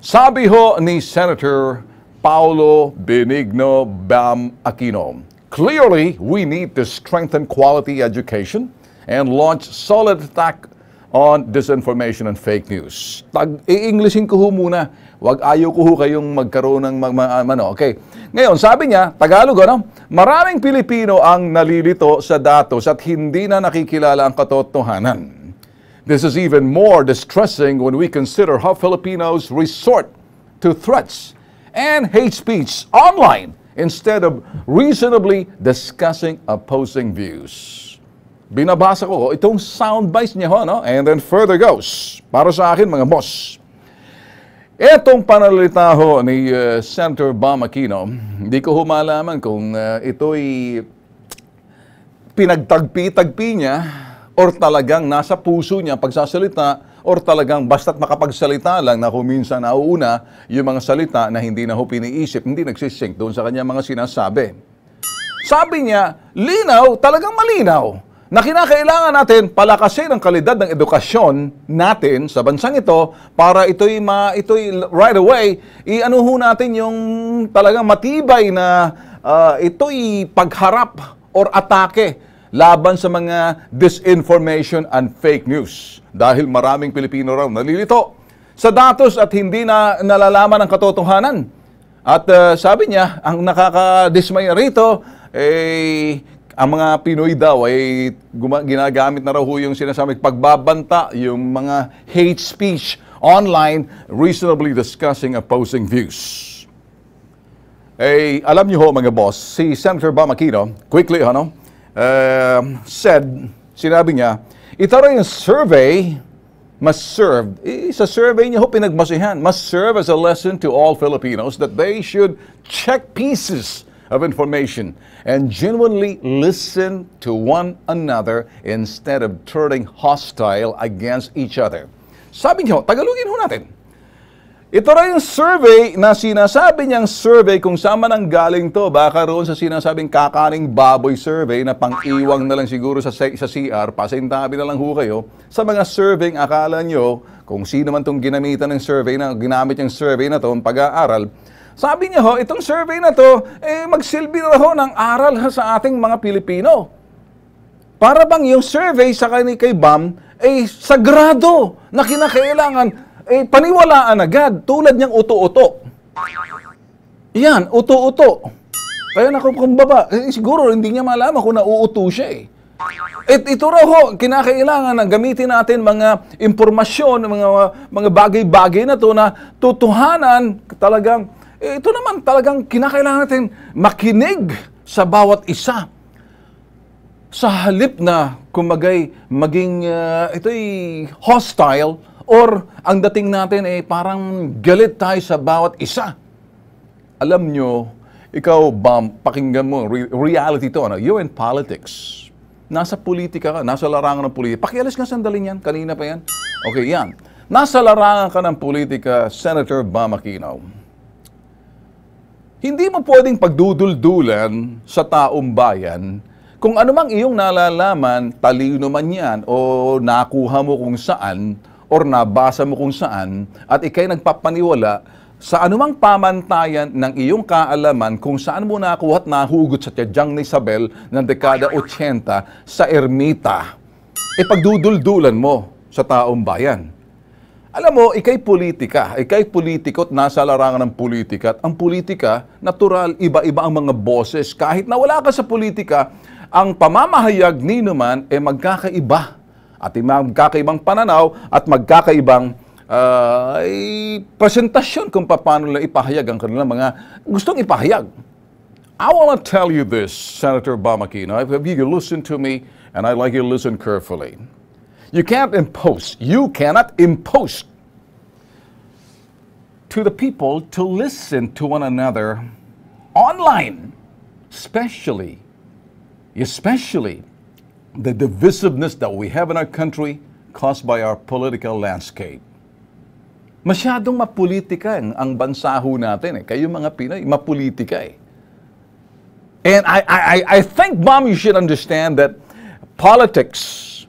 Sabi ho ni Senator Paulo Benigno Bam Aquino, clearly we need to strengthen quality education and launch solid attack on disinformation and fake news. Tag i-Englishin ko ho muna. Wag ayaw ko ho kayong magkaroon ng mag- ano, okay. Ngayon, sabi niya, Tagalog ano, maraming Pilipino ang nalilito sa datos at hindi na nakikilala ang katotohanan. This is even more distressing when we consider how Filipinos resort to threats and hate speech online instead of reasonably discussing opposing views. Binabasa ko itong soundbites niya ho, no? And then further goes. Para sa akin, mga boss. Etong panalita ho ni uh, Senator Bam Aquino, hindi ko ho malaman kung uh, ito'y pinagtagpi-tagpi niya or talagang nasa puso niya pagsasalita or talagang basta't makapagsalita lang na kung minsan nauuna yung mga salita na hindi na ho piniisip, hindi nagsisync doon sa kanya mga sinasabi. Sabi niya, linaw, talagang malinaw, na kinakailangan natin palakasin ang kalidad ng edukasyon natin sa bansang ito para ito'y, ma, ito'y right away, i-ano ho natin yung talagang matibay na ah, ito'y pagharap or atake laban sa mga disinformation and fake news. Dahil maraming Pilipino raw nalilito sa datos at hindi na nalalaman ang katotohanan. At uh, sabi niya, ang nakakadismaya rito, eh, ang mga Pinoy daw ay ginagamit na raw yung sinasabi pagbabanta, yung mga hate speech online, reasonably discussing opposing views. Eh, alam niyo ho mga boss, si Senator Bam Aquino, quickly ano, uh, said, sinabi niya, ito rin yung survey must serve, eh, sa survey niya ho pinagmasihan, must serve as a lesson to all Filipinos that they should check pieces of information and genuinely listen to one another instead of turning hostile against each other. Sabi niyo, Tagalogin ho natin. Ito rin yung survey na sinasabi niyang survey kung saan man galing to. Baka roon sa sinasabing kakaning baboy survey na pang-iwang na lang siguro sa, sa CR, pasintabi na lang ho kayo. Sa mga survey, akala nyo kung sino man tong ginamitan ng survey na ginamit yung survey na to, pag-aaral, sabi niya ho, itong survey na to, eh, magsilbi na ho ng aral ha, sa ating mga Pilipino. Para bang yung survey sa kani kay BAM ay sagrado na kinakailangan eh, paniwalaan agad tulad niyang uto-uto. Yan, uto-uto. Kaya nakukumbaba, eh, siguro hindi niya malaman kung nauuto siya eh. At ito raw ho, kinakailangan na gamitin natin mga impormasyon, mga mga bagay-bagay na to na tutuhanan talagang eh, ito naman talagang kinakailangan natin makinig sa bawat isa sa halip na kumagay maging uh, ito'y hostile or ang dating natin ay parang galit tayo sa bawat isa. Alam nyo, ikaw ba, pakinggan mo, re- reality to, ano? you're in politics. Nasa politika ka, nasa larangan ng politika. Pakialis ka sandali yan, kanina pa yan. Okay, yan. Nasa larangan ka ng politika, Senator Bam Aquino. Hindi mo pwedeng pagduduldulan sa taong bayan kung ano mang iyong nalalaman, talino man yan, o nakuha mo kung saan, or nabasa mo kung saan, at ikay nagpapaniwala sa anumang pamantayan ng iyong kaalaman kung saan mo nakuha at nahugot sa tiyadyang ni Isabel ng dekada 80 sa ermita, e pagduduldulan mo sa taong bayan. Alam mo, ikay politika, ikay politiko at nasa larangan ng politika. At ang politika, natural, iba-iba ang mga boses. Kahit na wala ka sa politika, ang pamamahayag ni naman ay magkakaiba. At magkakaibang pananaw at magkakaibang uh, presentasyon kung paano nila ipahayag ang kanilang mga gustong ipahayag. I want to tell you this, Senator Bamakino. If you listen to me, and I'd like you to listen carefully. You can't impose, you cannot impose to the people to listen to one another online, especially, especially the divisiveness that we have in our country caused by our political landscape. Masyadong mapolitika ang, bansa ho natin eh. Kayo mga Pinoy, mapolitika eh. And I, I, I think, Mom, you should understand that politics